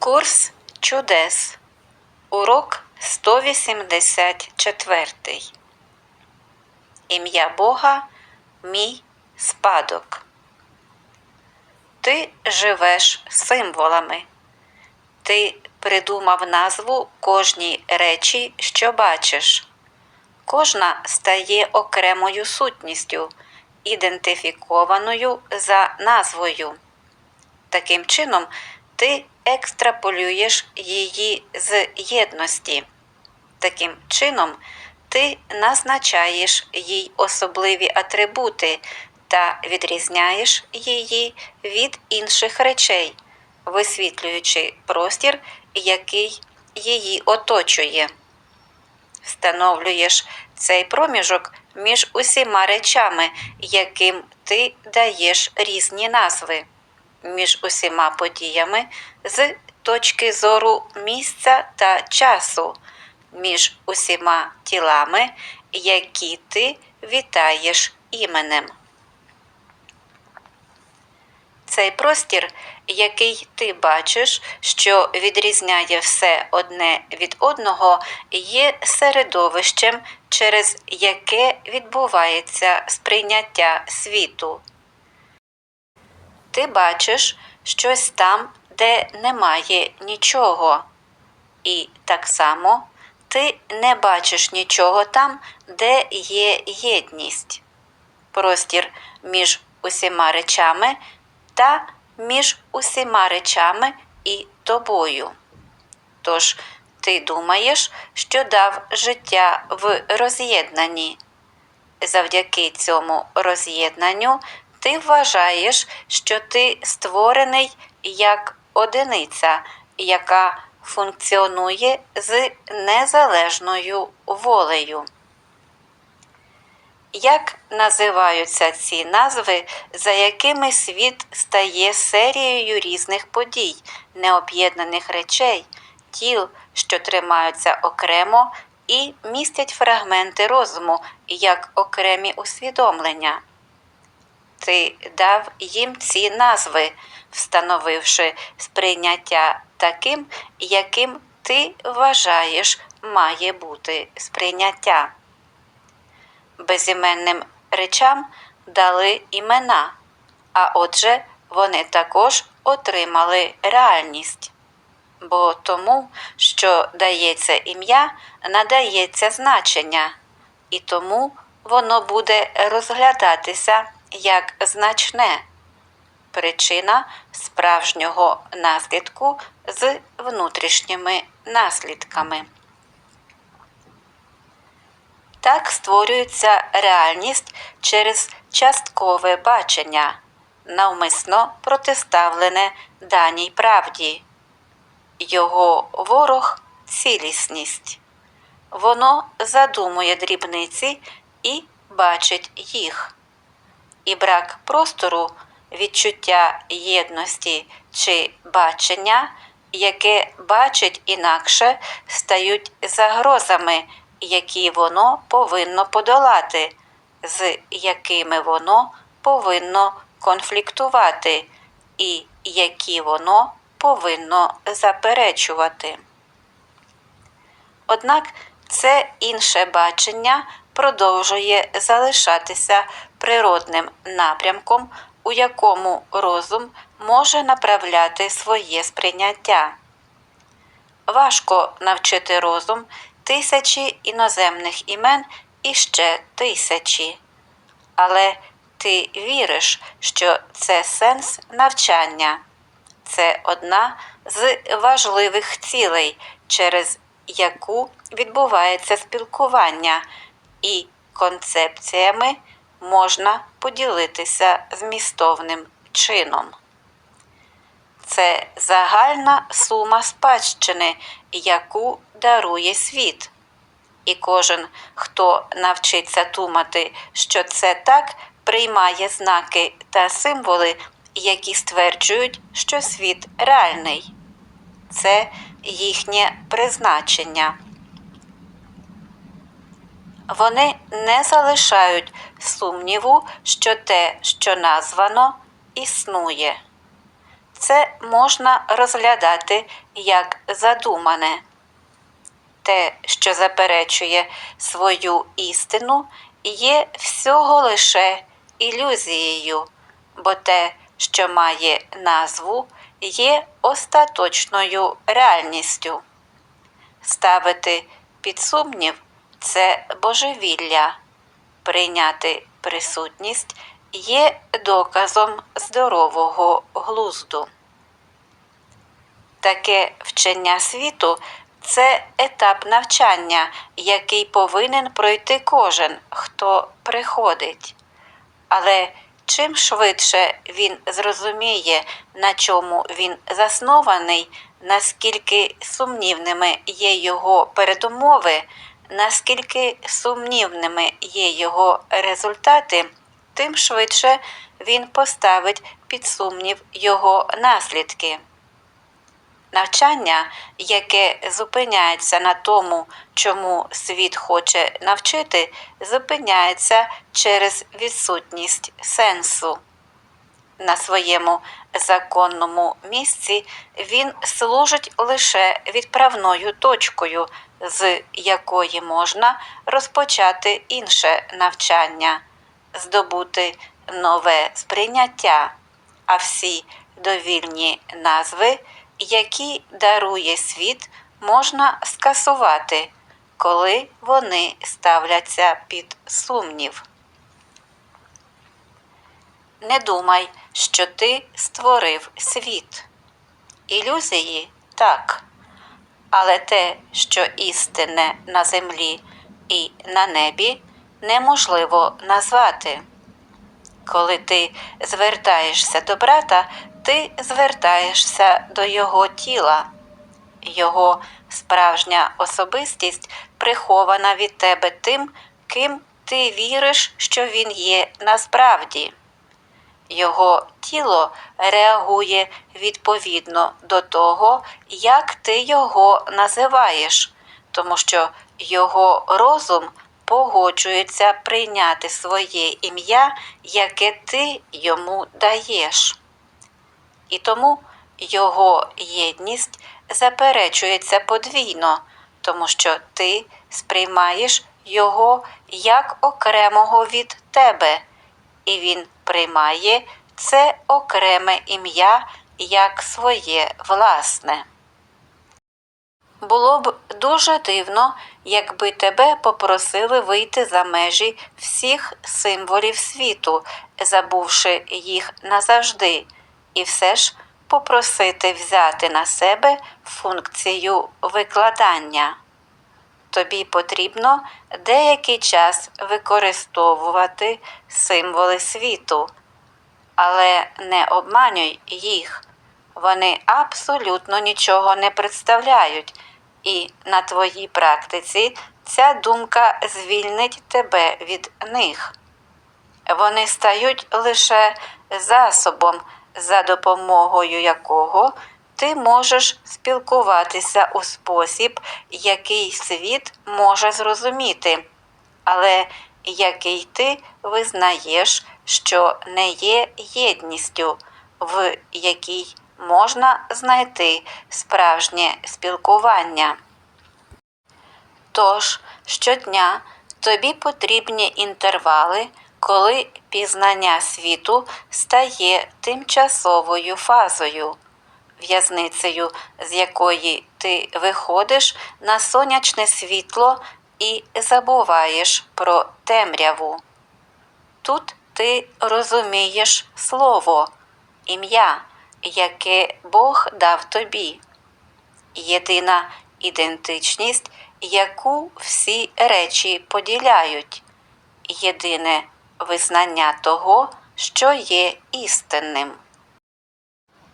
Курс чудес. Урок 184. Ім'я Бога мій спадок. Ти живеш символами. Ти придумав назву кожній речі, що бачиш. Кожна стає окремою сутністю, ідентифікованою за назвою. Таким чином, ти екстраполюєш її з єдності. Таким чином, ти назначаєш їй особливі атрибути та відрізняєш її від інших речей, висвітлюючи простір, який її оточує. Встановлюєш цей проміжок між усіма речами, яким ти даєш різні назви між усіма подіями з точки зору місця та часу, між усіма тілами, які ти вітаєш іменем. Цей простір, який ти бачиш, що відрізняє все одне від одного, є середовищем, через яке відбувається сприйняття світу. Ти бачиш щось там, де немає нічого. І так само ти не бачиш нічого там, де є єдність. Простір між усіма речами та між усіма речами і тобою. Тож ти думаєш, що дав життя в роз'єднанні. Завдяки цьому роз'єднанню ти вважаєш, що ти створений як одиниця, яка функціонує з незалежною волею. Як називаються ці назви, за якими світ стає серією різних подій, необ'єднаних речей, тіл, що тримаються окремо і містять фрагменти розуму як окремі усвідомлення? Ти дав їм ці назви, встановивши сприйняття таким, яким ти вважаєш має бути сприйняття. Безіменним речам дали імена, а отже, вони також отримали реальність. Бо тому, що дається ім'я, надається значення, і тому воно буде розглядатися як значне причина справжнього наслідку з внутрішніми наслідками. Так створюється реальність через часткове бачення, навмисно протиставлене даній правді. Його ворог цілісність. Воно задумує дрібниці і бачить їх. І брак простору, відчуття єдності чи бачення, яке бачить інакше, стають загрозами які воно повинно подолати, з якими воно повинно конфліктувати, і які воно повинно заперечувати. Однак це інше бачення продовжує залишатися природним напрямком, у якому розум може направляти своє сприйняття. Важко навчити розум тисячі іноземних імен і ще тисячі. Але ти віриш, що це сенс навчання, це одна з важливих цілей, через яку відбувається спілкування, і концепціями можна поділитися змістовним чином. Це загальна сума спадщини, яку дарує світ. І кожен, хто навчиться думати, що це так, приймає знаки та символи, які стверджують, що світ реальний. Це їхнє призначення. Вони не залишають сумніву, що те, що названо, існує. це можна розглядати як задумане. Те, що заперечує свою істину, є всього лише ілюзією, бо те, що має назву, є остаточною реальністю. Ставити під сумнів це божевілля, прийняти присутність є доказом здорового глузду. Таке вчення світу це етап навчання, який повинен пройти кожен, хто приходить. Але чим швидше він зрозуміє, на чому він заснований, наскільки сумнівними є його передумови, наскільки сумнівними є його результати, тим швидше він поставить під сумнів його наслідки. Навчання, яке зупиняється на тому, чому світ хоче навчити, зупиняється через відсутність сенсу. На своєму законному місці він служить лише відправною точкою, з якої можна розпочати інше навчання, здобути нове сприйняття, а всі довільні назви які дарує світ, можна скасувати, коли вони ставляться під сумнів. Не думай, що ти створив світ. Ілюзії так. Але те, що істинне на землі і на небі, неможливо назвати. Коли ти звертаєшся до брата, ти звертаєшся до його тіла, його справжня особистість прихована від тебе тим, ким ти віриш, що він є насправді. Його тіло реагує відповідно до того, як ти його називаєш, тому що його розум погоджується прийняти своє ім'я, яке ти йому даєш. І тому його єдність заперечується подвійно, тому що ти сприймаєш його як окремого від тебе, і він приймає це окреме ім'я як своє власне. Було б дуже дивно, якби тебе попросили вийти за межі всіх символів світу, забувши їх назавжди і все ж попросити взяти на себе функцію викладання. Тобі потрібно деякий час використовувати символи світу, але не обманюй їх. Вони абсолютно нічого не представляють, і на твоїй практиці ця думка звільнить тебе від них. Вони стають лише засобом за допомогою якого ти можеш спілкуватися у спосіб, який світ може зрозуміти, але який ти визнаєш, що не є єдністю, в якій можна знайти справжнє спілкування. Тож щодня тобі потрібні інтервали коли пізнання світу стає тимчасовою фазою, в'язницею, з якої ти виходиш на сонячне світло і забуваєш про темряву. Тут ти розумієш слово, ім'я, яке Бог дав тобі, єдина ідентичність, яку всі речі поділяють, єдине визнання того, що є істинним.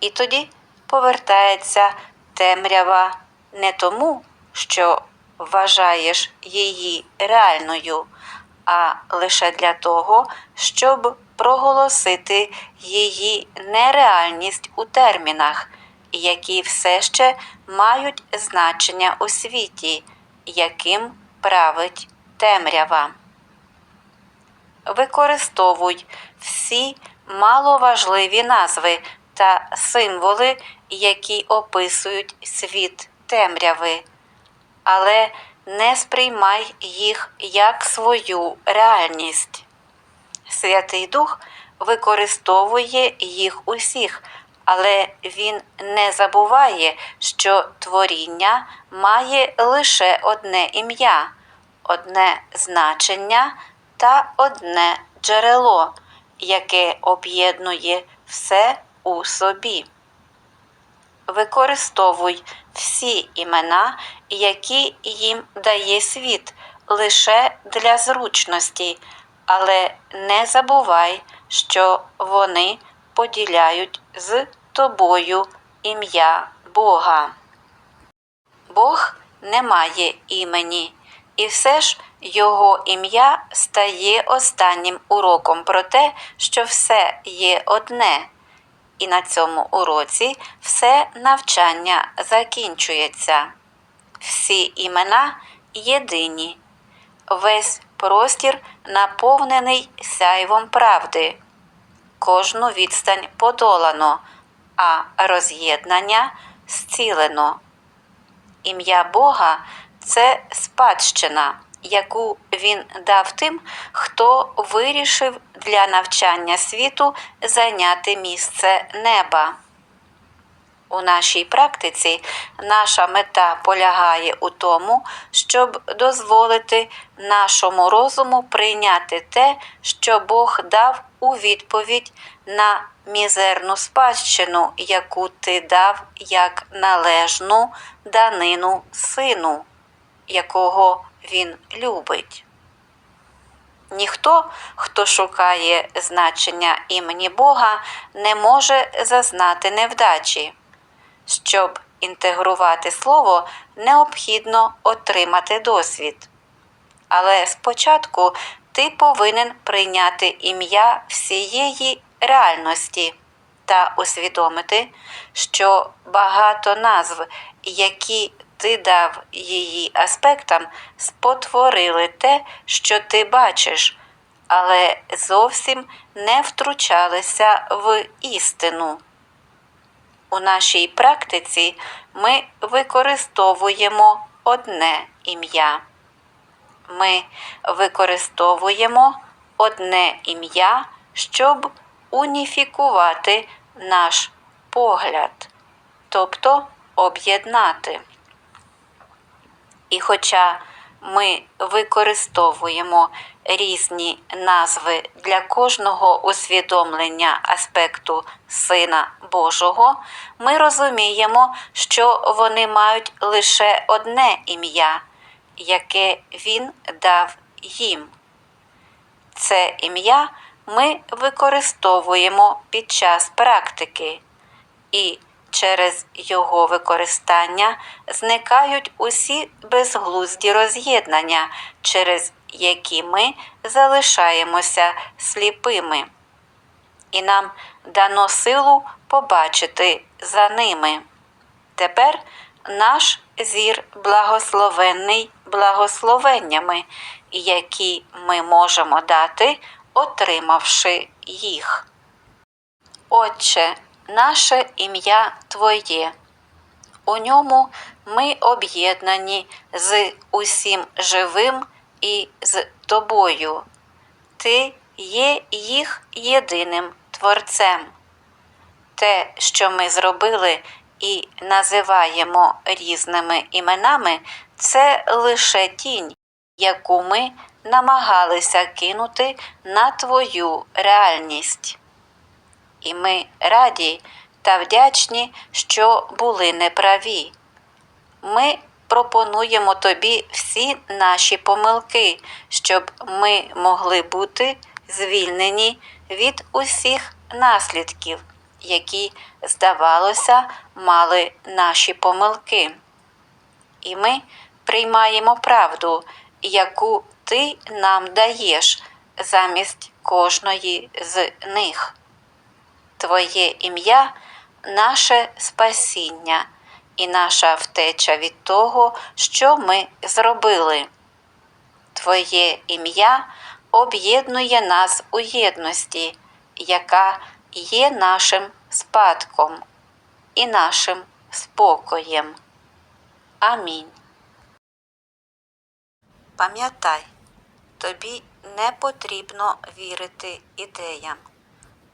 І тоді повертається темрява не тому, що вважаєш її реальною, а лише для того, щоб проголосити її нереальність у термінах, які все ще мають значення у світі, яким править темрява. Використовуй всі маловажливі назви, та символи, які описують світ темряви, але не сприймай їх як свою реальність. Святий Дух використовує їх усіх, але він не забуває, що творіння має лише одне ім'я, одне значення та одне джерело, яке об'єднує все у собі. Використовуй всі імена, які їм дає світ, лише для зручності, але не забувай, що вони поділяють з тобою ім'я Бога. Бог не має імені, і все ж його ім'я стає останнім уроком про те, що все є одне. І на цьому уроці все навчання закінчується. Всі імена єдині. Весь простір наповнений сяйвом правди. Кожну відстань подолано, а роз'єднання зцілено. Ім'я Бога це спадщина, яку він дав тим, хто вирішив для навчання світу зайняти місце неба. У нашій практиці наша мета полягає у тому, щоб дозволити нашому розуму прийняти те, що Бог дав у відповідь на мізерну спадщину, яку ти дав як належну данину сину, якого він любить. Ніхто, хто шукає значення імені Бога, не може зазнати невдачі. Щоб інтегрувати слово, необхідно отримати досвід. Але спочатку ти повинен прийняти ім'я всієї реальності та усвідомити, що багато назв, які ти дав її аспектам, спотворили те, що ти бачиш, але зовсім не втручалися в істину. У нашій практиці ми використовуємо одне ім'я. Ми використовуємо одне ім'я, щоб уніфікувати наш погляд, тобто об'єднати. І хоча ми використовуємо різні назви для кожного усвідомлення аспекту Сина Божого, ми розуміємо, що вони мають лише одне ім'я, яке Він дав їм. Це ім'я ми використовуємо під час практики, і через його використання зникають усі безглузді роз'єднання, через які ми залишаємося сліпими. І нам дано силу побачити за ними. Тепер наш зір благословенний благословеннями, які ми можемо дати, отримавши їх. Отче, наше ім'я Твоє. У ньому ми об'єднані з усім живим і з Тобою. Ти є їх єдиним Творцем. Те, що ми зробили і називаємо різними іменами, це лише тінь, яку ми намагалися кинути на Твою реальність. І ми раді та вдячні, що були неправі. Ми пропонуємо тобі всі наші помилки, щоб ми могли бути звільнені від усіх наслідків, які, здавалося, мали наші помилки. І ми приймаємо правду, яку ти нам даєш замість кожної з них. Твоє ім'я наше спасіння і наша втеча від того, що ми зробили. Твоє ім'я об'єднує нас у єдності, яка є нашим спадком і нашим спокоєм. Амінь. Пам'ятай, тобі не потрібно вірити ідеям.